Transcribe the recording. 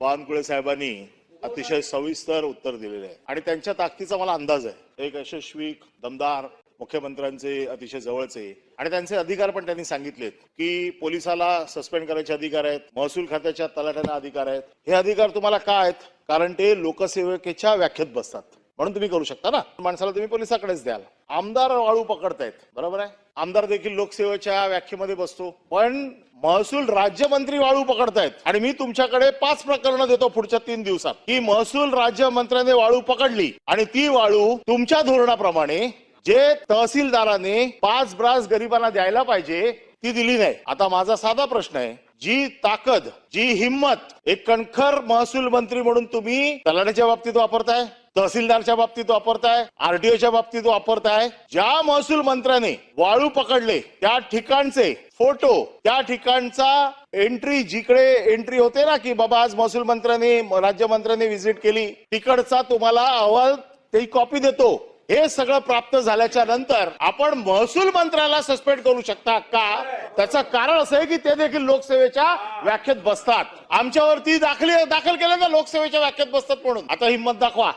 बानकुळे साहेबांनी अतिशय सविस्तर उत्तर दिलेले आहे. आणि त्यांच्या ताकदीचा मला अंदाज आहे. एक यशस्वी दमदार मुख्यमंत्र्यांचे अतिशय जवळचे आणि त्यांचे अधिकार पण त्यांनी सांगितलेत की पोलिसाला सस्पेंड करायचे अधिकार आहेत महसूल खात्याच्या तलाठ्यांना अधिकार आहेत. हे अधिकार तुम्हाला का आहेत? कारण ते लोकसेवकेच्या व्याख्येत बसतात. म्हणून तुम्ही करू शकता ना. माणसाला तुम्ही पोलिसाकडेच द्याल. आमदार वाळू पकडतायत. बरोबर आहे? आमदार देखील लोकसेवेच्या व्याख्येमध्ये बसतो. पण महसूल राज्यमंत्री वाळू पकडतायत. आणि मी तुमच्याकडे पाच प्रकरणं देतो पुढच्या तीन दिवसात. की महसूल राज्यमंत्र्याने वाळू पकडली. आणि ती वाळू तुमच्या धोरणाप्रमाणे जे तहसीलदाराने पाच ब्रास गरिबांना द्यायला पाहिजे ती दिली नाही. आता माझा साधा प्रश्न आहे. जी ताकद जी हिंमत एक कणखर महसूल मंत्री म्हणून तुम्ही तलाठ्याच्या बाबतीत वापरताय? तहसीलदारच्या बाबतीत वापरताय आरटीओच्या बाबतीत वापरताय. ज्या महसूल मंत्र्याने वाळू पकडले त्या ठिकाणचे फोटो त्या ठिकाणचा एंट्री जिकडे एंट्री होते ना की बाबा आज महसूल मंत्र्यांनी राज्यमंत्र्यांनी व्हिजिट केली तिकडचा तुम्हाला अहवाल ते कॉपी देतो. हे सगळं प्राप्त झाल्याच्यानंतर आपण महसूल मंत्र्याला सस्पेंड करू शकता का? त्याचं कारण असं आहे की ते देखील लोकसेवेच्या व्याख्येत बसतात. आमच्यावरती दाखल दाखल केलं ना लोकसेवेच्या व्याख्येत बसतात म्हणून. आता हिंमत दाखवा.